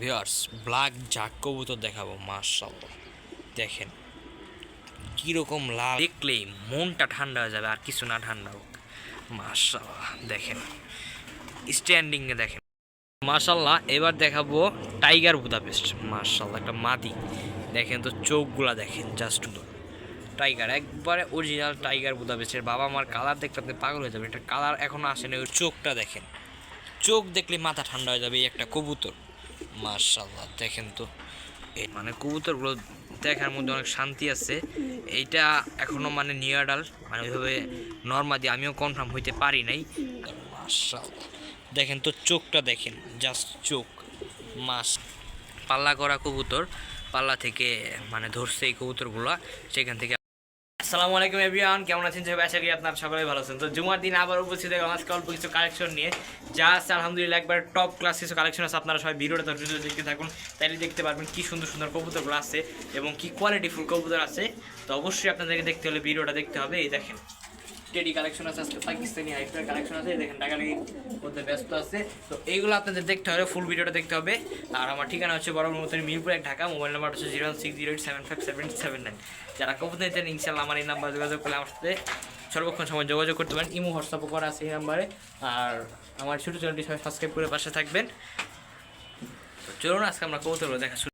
Viewers black জাক কবুতর দেখাবো মার্শাল্লাহ দেখেন, কীরকম লাল। দেখলেই মনটা ঠান্ডা হয়ে যাবে, আর কিছু না ঠান্ডা হোক। মার্শাল্লাহ দেখেন। স্ট্যান্ডিংয়ে দেখেন। মার্শাল্লাহ এবার দেখাবো টাইগার বুদাপেস্ট মার্শাল্লাহ একটা মাদি। দেখেন তো, চোখগুলা দেখেন জাস্ট টাইগার একবারে অরিজিনাল টাইগার বুদাপেস্টের বাবা আমার কালার দেখতে আপনি পাগল হয়ে যাবে এটা কালার এখনও আসেনি, ওই চোখটা দেখেন। চোখ দেখলে মাথা ঠান্ডা হয়ে যাবে এই একটা কবুতর। মার্শাল্লাহ দেখেন তো। এই মানে কবুতরগুলো দেখার মধ্যে অনেক শান্তি আছে। এইটা এখনও মানে নিয়ারাল মানে ওইভাবে নর্মালি আমিও কনফার্ম হইতে পারি নাই। মার্শাল্লাহ দেখেন তো চোখটা দেখেন জাস্ট চোখ। মাস, পাল্লা করা কবুতর, পাল্লা থেকে মানে ধরছে এই কবুতরগুলো, সেখান থেকে আসসালামু আলাইকুম এভরিওয়ান, কেমন আছেন? সবাই আশা করি আপনারা সকলেই ভালো আছেন। তো জুমার দিন আবার উপস্থিত হয়ে আজকে অল্প কিছু কালেকশন নিয়ে। যা আছে আলহামদুলিল্লাহ একবার টপ ক্লাস কিছু কালেকশন আছে। আপনারা সবাই ভিডিওটা ধরে ধরে দেখতে থাকুন। তাইলে দেখতে পারবেন কি সুন্দর সুন্দর কবুতরগুলো আছে এবং কি কোয়ালিটিফুল কবুতর আছে। তো অবশ্যই আপনাদেরকে দেখতে হলে ভিডিওটা দেখতে হবে। এই দেখেন। টেডি কালেকশন আছে, আজকে পাকিস্তানি হাইফার কালেকশন আছে দেখেন টাকাটাকি মধ্যে ব্যস্ত আছে। তো এইগুলো আপনাদের দেখতে হবে ফুল ভিডিওটা দেখতে হবে। আর আমার ঠিকানা হচ্ছে বড় মতন মিরপুর ঢাকা, মোবাইল নাম্বার হচ্ছে zero six zero eight seven five seven seven nine যারা কবুতর নিতেন ইনশাল্লাহ আমার এই নাম্বার যোগাযোগ করলে আমার সাথে সর্বক্ষণ সময় যোগাযোগ করতে পারেন। ইমো, হোয়াটসঅ্যাপও করা আছে এই নাম্বারে। আর আমার ছোটো চ্যানেলটি সবাই সাবস্ক্রাইব করে পাশে থাকবেন। চলুন, আজকে আমরা কবুতরগুলো দেখা শুরু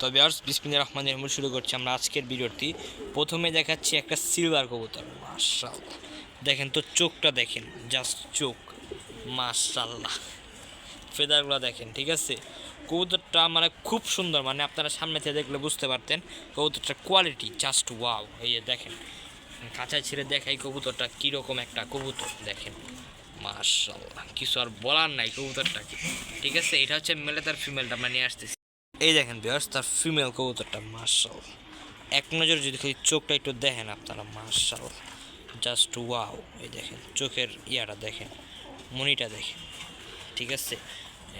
তবে আর বিসমিল্লা রহমান রহমান শুরু করছি আমরা আজকের ভিডিওটি। প্রথমে দেখাচ্ছি একটা সিলভার কবুতর মাশাল্লাহ দেখেন তো চোখটা দেখেন জাস্ট চোখ মাশাল্লাহ ফেদারগুলো দেখেন, ঠিক আছে? কবুতরটা মানে খুব সুন্দর মানে আপনারা সামনে থেকে দেখলে বুঝতে পারতেন কবুতরটার কোয়ালিটি জাস্ট ওয়াও এই যে দেখেন কাঁচায় ছেড়ে দেখাই কবুতরটা কীরকম একটা কবুতর, দেখেন। মাশাল্লাহ কিছু আর বলার নাই কবুতরটাকে, ঠিক আছে? এটা হচ্ছে মেলে তার ফিমেলটা আমরা নিয়ে আসতেছি। এই দেখেন বিয়ার্স তার ফিমেল কবুতরটা মার্শাল এক নজর যদি খালি চোখটা একটু দেখেন আপনারা মার্শাল জাস্ট ওয়াও এই দেখেন, চোখের ইয়াটা দেখেন, মনিটা দেখেন, ঠিক আছে?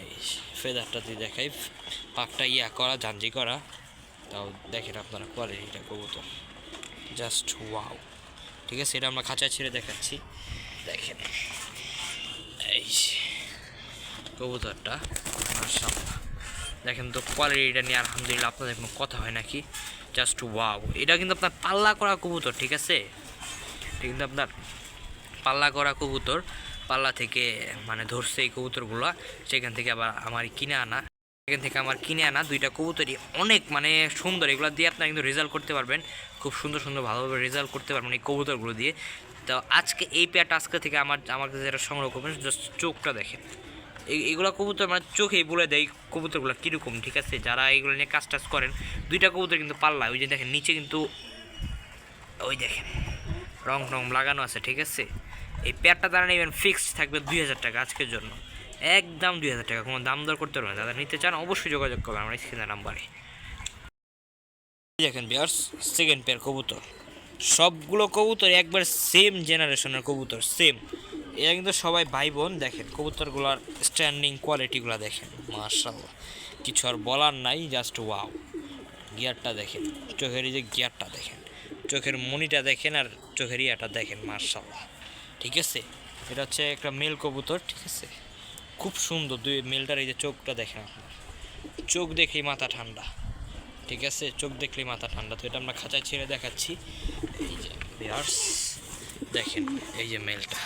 এই ফেদারটা দিয়ে দেখাই, পাকটা ইয়া করা জাঞ্জি করা, তাও দেখেন আপনারা কোয়ালিটিটা কবুতর। জাস্ট ওয়াও ঠিক আছে? এটা আমরা খাঁচা ছেড়ে দেখাচ্ছি। দেখেন, এই কবুতরটা মার্শাল্লাহ দেখেন তো কোয়ালিটিটা নিয়ে আলহামদুলিল্লাহ আপনাদের কোনো কথা হয় নাকি? জাস্ট ওয়াও এটা কিন্তু আপনার পাল্লা করা কবুতর, ঠিক আছে? এটা কিন্তু আপনার পাল্লা করা কবুতর, পাল্লা থেকে মানে ধরছে এই কবুতরগুলো, সেখান থেকে আবার আমার কিনে আনা। সেখান থেকে আমার কিনে আনা দুইটা কবুতরই অনেক মানে সুন্দর। এগুলো দিয়ে আপনারা কিন্তু রেজাল্ট করতে পারবেন। খুব সুন্দর সুন্দর, ভালোভাবে রেজাল্ট করতে পারবেন এই কবুতরগুলো দিয়ে। তো আজকে এই পেয়ারটা আজকে থেকে আমার আমার কাছে যেটা সংগ্রহ করবেন জাস্ট চোখটা দেখেন। এইগুলো কবুতর মানে চোখেই বলে দেয় কবুতরগুলো কীরকম, ঠিক আছে? যারা এইগুলো নিয়ে কাজ টাজ করেন, দুইটা কবুতর কিন্তু পাল্লা, ওই যে দেখেন, নিচে কিন্তু ওই দেখেন, রং টং লাগানো আছে, ঠিক আছে? এই প্যাডটা তারা নেবেন ফিক্সড থাকবে দুই হাজার টাকা আজকের জন্য। একদম দুই হাজার টাকা, কোনো দাম দর করতে পারবেন যারা নিতে চান, অবশ্যই যোগাযোগ করবেন আমার স্ক্রিনের নাম্বারে। দেখেন বিয়ার্স সেকেন্ড পেয়ার কবুতর। সবগুলো কবুতর একবার সেম জেনারেশনের কবুতর সেম এরা কিন্তু সবাই ভাই বোন দেখেন, কবুতরগুলোর স্ট্যান্ডিং কোয়ালিটিগুলো দেখেন মার্শাল্লাহ কিছু আর বলার নাই জাস্ট ওয়াও গিয়ারটা দেখেন, চোখের যে গিয়ারটা দেখেন, চোখের মনিটা দেখেন আর চোখের ইয়াটা দেখেন মার্শাল্লাহ ঠিক আছে? এটা হচ্ছে একটা মেল কবুতর, ঠিক আছে? খুব সুন্দর, দুই মেলটার এই যে চোখটা দেখেন আপনার। চোখ দেখেই মাথা ঠান্ডা। ঠিক আছে? চোখ দেখলেই মাথা ঠান্ডা। তো এটা আমরা খাঁচায় ছেড়ে দেখাচ্ছি। এই যে দেখেন, এই যে মেলটা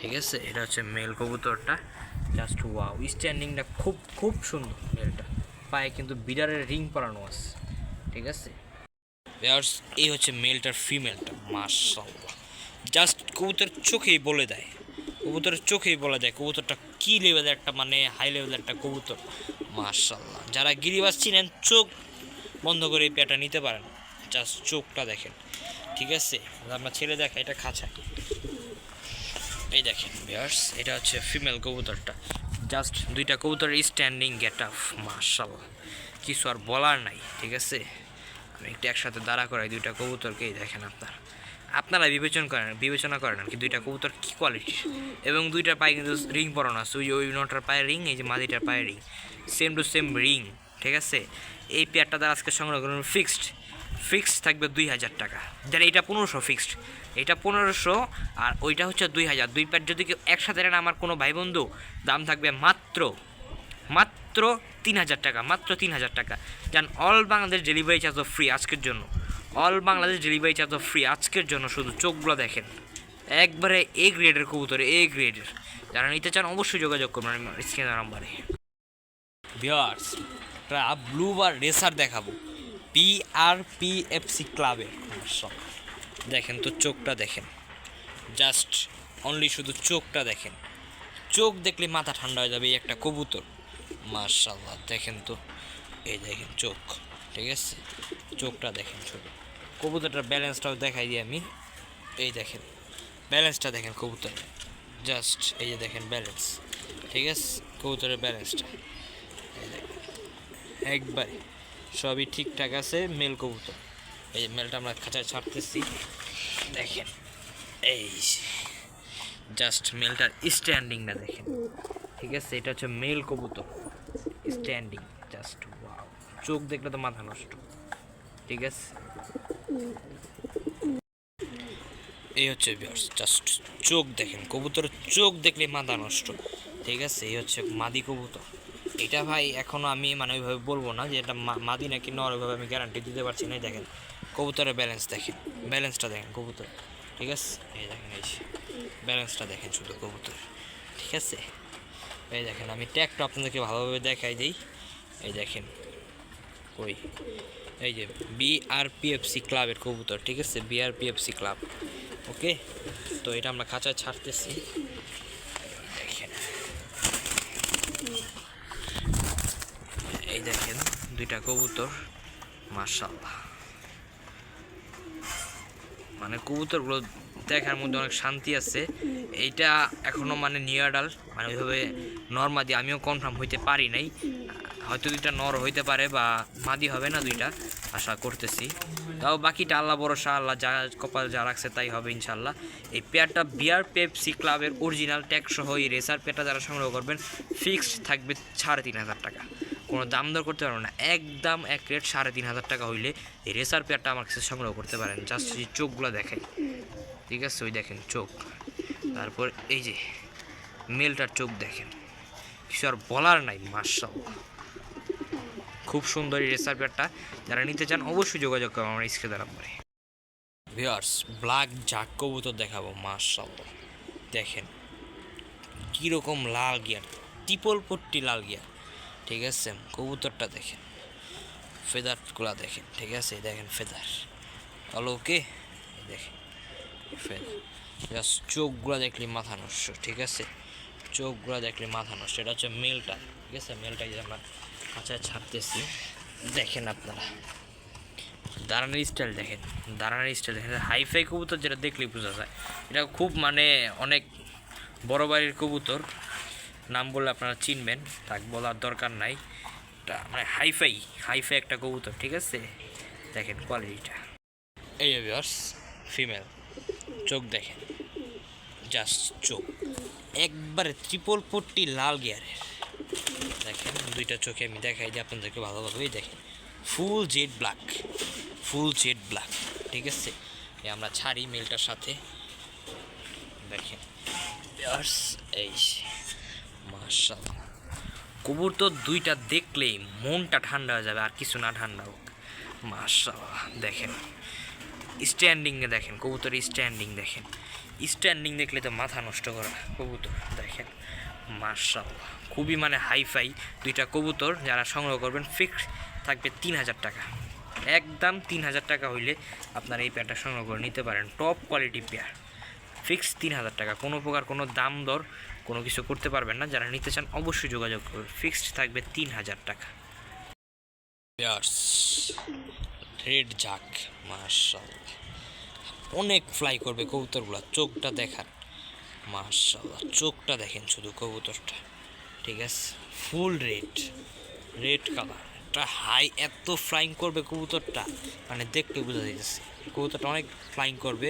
ঠিক আছে? এটা হচ্ছে মেল কবুতরটা। জাস্ট ওয়াও স্ট্যান্ডিংটা খুব খুব সুন্দর মেলটা। পায়ে কিন্তু বিডারের রিং পরানো আছে। ঠিক আছে? এই হচ্ছে মেলটার ফিমেলটা মার্শাল্লাহ জাস্ট কবুতর চোখেই বলে দেয়। কবুতরের চোখেই বলে দেয়। কবুতরটা কী লেভেলের একটা মানে হাই লেভেলের একটা কবুতর? মার্শাল্লাহ যারা গিরিবাস চিনেন, চোখ বন্ধ করে এই পেয়াটা নিতে পারেন। জাস্ট চোখটা দেখেন। ঠিক আছে? আমরা ছেলে দেখা এটা খাঁচা এই দেখেন বিয়ার্স এটা হচ্ছে ফিমেল কবুতরটা। জাস্ট দুইটা কবুতরের স্ট্যান্ডিং গেট আপ মার্শাল কিছু আর বলার নাই, ঠিক আছে? আমি একটু একসাথে দাঁড়া করাই দুইটা কবুতরকেই দেখেন আপনার। আপনারা বিবেচনা করেন বিবেচনা করেন কি, দুইটা কবুতর কী কোয়ালিটি এবং দুইটার পায়ে কিন্তু রিং পরানো আছে, ওই ওই নটার পায়ে রিং এই যে মাদিটার পায়ে ring same to same ring ঠিক আছে? এই পেয়ারটা দ্বারা আজকে সংগ্রহ করুন ফিক্সড ফিক্সড থাকবে দুই হাজার টাকা। যারা এটা পনেরোশো ফিক্সড এটা পনেরোশো আর ওইটা হচ্ছে দুই হাজার। দুই প্যাট যদি কেউ একসাথে নেন, আমার কোনো ভাই বন্ধু দাম থাকবে মাত্র মাত্র তিন হাজার টাকা, মাত্র তিন হাজার টাকা। যান all Bangladesh delivery charge free আজকের জন্য। All Bangladesh delivery charge free আজকের জন্য শুধু চোখগুলো দেখেন। একবারে এ গ্রেডের কবুতর এ গ্রেডের যারা নিতে চান অবশ্যই যোগাযোগ করবেন স্ক্রিনের নাম্বারে একটা ব্লুবার রেসার দেখাবো। P R P F C ক্লাবের দেখেন তো চোখটা দেখেন। জাস্ট অনলি শুধু চোখটা দেখেন। চোখ দেখলে মাথা ঠান্ডা হয়ে যাবে এই একটা কবুতর। মার্শাল্লাহ দেখেন তো। এই দেখেন চোখ, ঠিক আছে? চোখটা দেখেন শুধু। কবুতরটার ব্যালেন্সটাও দেখাই দিই আমি। এই দেখেন ব্যালেন্সটা দেখেন কবুতর। জাস্ট এই যে দেখেন ব্যালেন্স ঠিক আছে? কবুতরের ব্যালেন্সটা একবারে। সবই ঠিকঠাক আছে মেল কবুতর। এই মেলটা আমরা খাঁচায় ছাড়তেছি। দেখেন, এই জাস্ট মেলটার স্ট্যান্ডিংটা দেখেন। ঠিক আছে, এটা হচ্ছে মেল কবুতর। স্ট্যান্ডিং জাস্ট ওয়াও চোখ দেখলে তো মাথা নষ্ট। ঠিক আছে? এই হচ্ছে বিয়ার্স জাস্ট চোখ দেখেন। কবুতর চোখ দেখলে মাথা নষ্ট। ঠিক আছে, এই হচ্ছে মাদি কবুতর। এটা ভাই এখনও আমি মানে ওইভাবে বলব না যে এটা মাদি নাকি নর, ওইভাবে আমি গ্যারান্টি দিতে পারছি না। দেখেন, কবুতরের ব্যালেন্স দেখেন ব্যালেন্সটা দেখেন, কবুতর। ঠিক আছে? এই দেখেন, এই ব্যালেন্সটা দেখেন শুধু কবুতর। ঠিক আছে? এই দেখেন, আমি ট্যাগটা আপনাদেরকে ভালোভাবে দেখাই দিই। এই দেখেন ওই এই যে বিআরপিএফসি ক্লাবের কবুতর, ঠিক আছে? বিআরপিএফসি ক্লাব ওকে তো এটা আমরা খাঁচায় ছাড়তেছি দেখেন এই দেখেন, দুইটা কবুতর মার্শাল্লাহ মানে কবুতরগুলো দেখার মধ্যে অনেক শান্তি আছে। এইটা এখনও মানে নিয়াডাল মানে ওইভাবে নর্মাদি আমিও কনফার্ম হইতে পারি নাই। হয়তো দুইটা নর হইতে পারে বা মাদি হবে না দুইটা, আশা করতেছি। তাও বাকিটা আল্লাহ ভরসা, আল্লাহ যা কপাল যা রাখছে তাই হবে ইনশাল্লাহ এই পেয়ারটা বিয়ার পেপসি ক্লাবের অরিজিনাল ট্যাগ সহ এই রেসার পেয়ারটা যারা সংগ্রহ করবেন ফিক্সড থাকবে সাড়ে তিন হাজার টাকা। কোনো দাম দর করতে পারবেন না। একদম এক রেট সাড়ে তিন হাজার টাকা হইলে এই রেসার পেয়ারটা আমার কাছে সংগ্রহ করতে পারেন। জাস্ট যে চোখগুলো দেখেন। ঠিক আছে? ওই দেখেন চোখ। তারপর এই যে মেলটার চোখ দেখেন। কিছু আর বলার নাই মার্শাল খুব সুন্দর এই রেসার পেয়ারটা। যারা নিতে চান অবশ্যই যোগাযোগ করব আমার স্ক্রিনে নাম্বারে। ভিওয়ার্স ব্ল্যাক জাক কবুতর দেখাবো মার্শাল দেখেন, কীরকম লাল গিয়ার টিপল পট্টি লাল গিয়ার। ঠিক আছে? কবুতরটা দেখেন। ফেদারগুলা দেখেন, ঠিক আছে? দেখেন ফেদার। হলো ওকে? দেখেন ফেদার। জাস্ট চোখগুলো দেখলে মাথা নষ্ট, ঠিক আছে? চোখগুলো দেখলে মাথা নষ্ট। এটা হচ্ছে মেলটা, ঠিক আছে? মেলটা যে আমরা কাঁচায় ছাড়তেছি। দেখেন আপনারা। দাঁড়ানোর স্টাইল দেখেন, দাঁড়ানোর স্টাইল দেখেন। হাইফাই কবুতর যেটা দেখলেই বোঝা যায়। এটা খুব মানে অনেক বড় বাড়ির কবুতর। নাম বললে আপনারা চিনবেন, তাক বলার দরকার নাই। মানে হাইফাই হাইফাই একটা কবুতর, ঠিক আছে? দেখেন কোয়ালিটিটা এই ভিউয়ার্স ফিমেল চোখ দেখেন। জাস্ট চোখ। একবারে ত্রিপল পট্টি লাল গিয়ারের দেখেন, দুইটা চোখে আমি দেখাই যে আপনাদেরকে ভালোভাবেই, দেখেন। Full jet black full jet black ঠিক আছে? আমরা ছাড়ি মেলটার সাথে। দেখেন এই মার্শাল কবুতর দুইটা দেখলেই মনটা ঠান্ডা হয়ে যাবে, আর কিছু না ঠান্ডা হোক। মার্শাল দেখেন। স্ট্যান্ডিংয়ে দেখেন কবুতর স্ট্যান্ডিং দেখেন। স্ট্যান্ডিং দেখলে তো মাথা নষ্ট করা কবুতর, দেখেন। মার্শাল খুবই মানে হাইফাই দুইটা কবুতর যারা সংগ্রহ করবেন ফিক্স থাকবে তিন হাজার টাকা। একদম তিন হাজার টাকা হইলে আপনারা এই পেয়ারটা সংগ্রহ করে নিতে পারেন, টপ কোয়ালিটি পেয়ার। ফিক্স তিন হাজার টাকা, কোনো প্রকার কোনো দাম দর কোনো কিছু করতে পারবেন না। যারা নিতে চান অবশ্যই যোগাযোগ করবেন ফিক্সড থাকবে তিন হাজার টাকা। রেড জাক মার্শাল অনেক ফ্লাই করবে কবুতরগুলো। চোখটা দেখান মার্শাল্লাহ চোখটা দেখেন শুধু কবুতরটা। ঠিক আছে? ফুল রেড রেড কালার একটা হাই এত ফ্লাইং করবে কবুতরটা। মানে দেখতে বোঝা যাইতেছে। কবুতরটা অনেক ফ্লাইং করবে।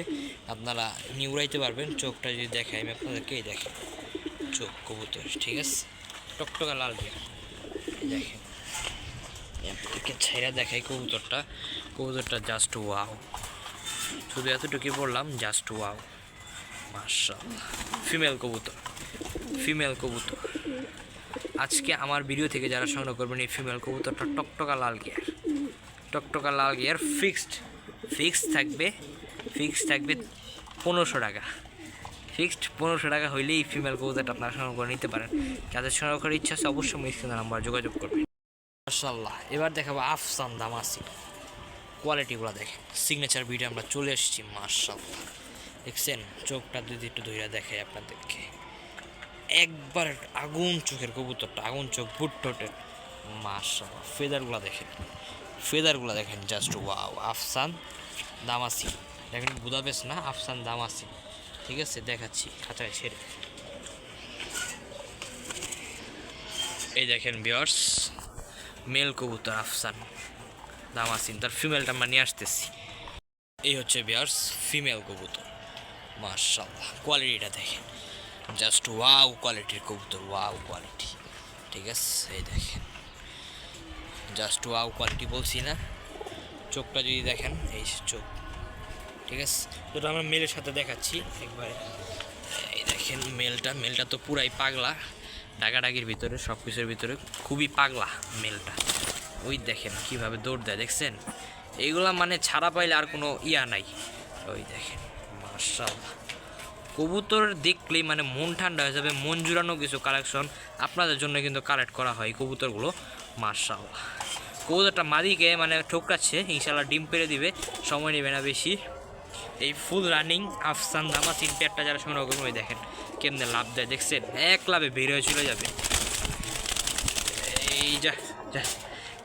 আপনারা নিউড়াইতে পারবেন। চোখটা যদি দেখাই আমি আপনাদেরকে এই দেখেন চোখ কবুতর, ঠিক আছে? টকটকা লাল দিয়ে দেখেন আপনাদেরকে ছেড়া দেখাই কবুতরটা। কবুতরটা জাস্ট ওয়াও শুধু এতটুকুই বললাম জাস্ট ওয়াও মার্শাল ফিমেল কবুতর ফিমেল কবুতর। আজকে আমার ভিডিও থেকে যারা সংগ্রহ করবেন এই ফিমেল কবুতরটা টকটকা লাল গিয়ার টকটকা লাল গিয়ার ফিক্সড ফিক্সড থাকবে ফিক্সড থাকবে পনেরোশো টাকা। ফিক্সড পনেরোশো টাকা হইলেই ফিমেল কবুতরটা আপনারা সংগ্রহ করে নিতে পারেন। যাদের সংগ্রহ করার ইচ্ছা আছে অবশ্যই স্ক্রিনে নাম্বার যোগাযোগ করবেন। মার্শাল্লাহ এবার দেখাবো আফসান দামাসি। কোয়ালিটিগুলো দেখে সিগনেচার ভিডিও আমরা চলে এসেছি মার্শাল্লাহ দেখছেন? চোখটা যদি একটু ধৈর্য দেখে আপনাদেরকে। একবার আগুন চোখের কবুতরটা, আগুন চোখ, বুট টোটের মার্শাল্লাহ ফেদারগুলো দেখেন। ফেদারগুলো দেখেন জাস্ট ওয়াও আফসান দামাসি। দেখেন বুদাবেস না, আফসান দামাসি। ঠিক আছে, দেখাচ্ছি খাঁচায় ছেড়ে। এই দেখেন বিয়ার্স মেল কবুতর আফসান, দামাসিন, তার ফিমেলটা আমরা নিয়ে আসতেছি। এই হচ্ছে বিয়ার্স ফিমেল কবুতর। মার্শাল্লাহ কোয়ালিটিটা দেখেন। জাস্ট ওয়াও কোয়ালিটির কবুতর ওয়াও কোয়ালিটি ঠিক আছে, এই দেখেন। জাস্ট ওয়াও কোয়ালিটি বলছি না। চোখটা যদি দেখেন, এই চোখ। ঠিক আছে? যেটা আমরা মেলের সাথে দেখাচ্ছি একবারে। এই দেখেন, মেলটা মেলটা তো পুরাই পাগলা। ডাকাডাকির ভিতরে সব কিছুর ভিতরে খুবই পাগলা মেলটা। ওই দেখেন কীভাবে দৌড় দেয়, দেখছেন? এইগুলা মানে ছাড়া পাইলে আর কোনো ইয়া নাই। ওই দেখেন মার্শাল্লাহ কবুতর দেখলেই মানে মন ঠান্ডা হয়ে যাবে, মন জুড়ানো কিছু কালেকশন আপনাদের জন্য কিন্তু কালেক্ট করা হয় কবুতরগুলো মার্শাল্লাহ কবুতরটা মাদিকে মানে ঠোকরাচ্ছে ইনশাল্লাহ ডিম পেরে দিবে, সময় নেবে না বেশি। এই ফুল রানিং আফসান দামা তিন পেয়ারটা যারা সংগ্রহ করবে দেখেন কেমনে লাভ দেয়, দেখছেন? এক লাভে বের হয়ে চলে যাবে। এই যা যা।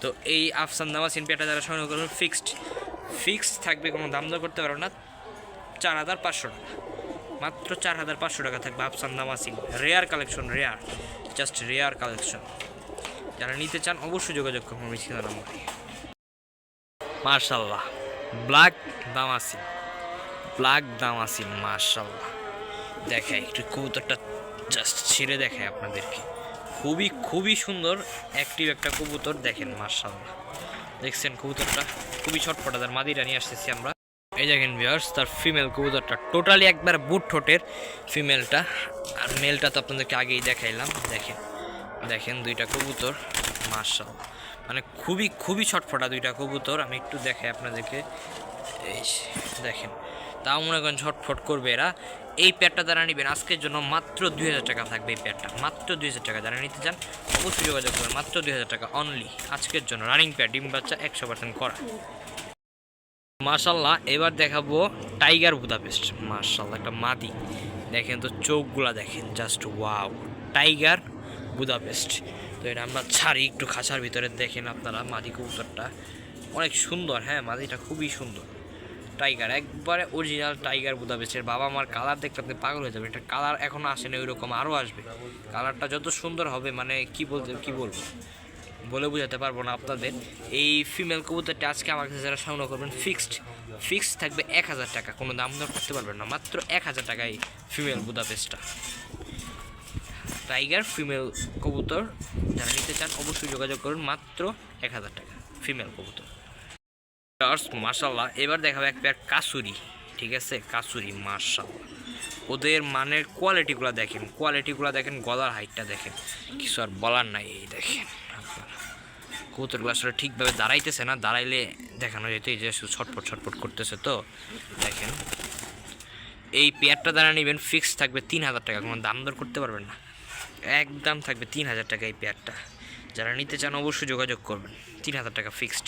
তো এই আফসান দামা তিন পেয়ারটা যারা সংগ্রহ করবে ফিক্সড ফিক্সড থাকবে, কোনো দাম দর করতে পারো না। চার হাজার পাঁচশো টাকা। মাত্র চার হাজার পাঁচশো টাকা থাকবে আফসান damascene rare collection rare just rare collection যারা নিতে চান, অবশ্যই যোগাযোগ করুন মিছিল মার্শাল্লাহ। ব্ল্যাক দামাসিন দাম আছে মার্শাল্লাহ দেখায় একটু কবুতরটা জাস্ট ছেড়ে দেখায় আপনাদেরকে। খুবই খুবই সুন্দর অ্যাক্টিভ একটা কবুতর, দেখেন মার্শাল্লাহ দেখছেন কবুতরটা? খুবই ছটফটা তার মাদিরা নিয়ে আসতেছি আমরা। এই দেখেন ভিউয়ার্স তার ফিমেল কবুতরটা টোটালি একবার বুট ঠোঁটের ফিমেলটা আর মেলটা তো আপনাদেরকে আগেই দেখাইলাম, দেখেন। দেখেন দুইটা কবুতর মার্শাল মানে খুবই খুবই ছটফটা দুইটা কবুতর, আমি একটু দেখাই আপনাদেরকে। এই দেখেন। তাও মনে করেন ছটফট করবে এরা। এই প্যাডটা যারা নেবেন, আজকের জন্য মাত্র দুই হাজার টাকা থাকবে এই প্যাডটা মাত্র দুই হাজার টাকা যারা নিতে চান, অবশ্যই যোগাযোগ করবেন মাত্র দুই হাজার টাকা অনলি আজকের জন্য। রানিং প্যাড ডিম বাচ্চা একশো পার্সেন্ট করা। মার্শাল্লাহ এবার দেখাবো টাইগার বুদাপেস্ট মার্শাল্লাহ একটা মাদি। দেখেন তো চোখগুলা দেখেন জাস্ট ওয়াও টাইগার বুদাপেস্ট তো এটা আমরা ছাড়ি, একটু খাঁচার ভিতরে দেখেন আপনারা মাদি কবুতরটা। অনেক সুন্দর হ্যাঁ মাদিটা খুবই সুন্দর। টাইগার, একবারে অরিজিনাল টাইগার বুদাপেস্টের বাবা মার কালার দেখতে আপনি পাগল হয়ে যাবে এটা কালার এখনও আসেনি ওই রকম আরও আসবে। কালারটা যত সুন্দর হবে মানে কি বলতে, কি বলব? বলে বোঝাতে পারব না আপনাদের। এই ফিমেল কবুতরটা আজকে আমার কাছে যারা সংগ্রহ করবেন ফিক্সড ফিক্সড থাকবে এক হাজার টাকা। কোনো দাম দর করতে পারবেন না, মাত্র এক হাজার টাকায় ফিমেল বুদাপেস্টটা। টাইগার ফিমেল কবুতর, যারা নিতে চান, অবশ্যই যোগাযোগ করুন, মাত্র এক হাজার টাকা ফিমেল কবুতর। মার্শাল্লাহ এবার দেখাবে এক প্যার কাসুরি, ঠিক আছে? কাসুরি মার্শাল্লাহ ওদের মানের কোয়ালিটিগুলো দেখেন। কোয়ালিটিগুলো দেখেন, গলার হাইটটা দেখেন। কিছু আর বলার নাই, এই দেখেন। কবুতরগুলো আসলে ঠিকভাবে দাঁড়াইতেছে না। দাঁড়াইলে দেখানো যেত, এই যে ছটফট ছটফট করতেছে তো। দেখেন। এই পেয়ারটা দ্বারা নেবেন ফিক্স থাকবে তিন হাজার টাকা। কোনো দাম দর করতে পারবেন না। একদম থাকবে তিন হাজার টাকা এই পেয়ারটা যারা নিতে চান, অবশ্যই যোগাযোগ করবেন। তিন হাজার টাকা ফিক্সড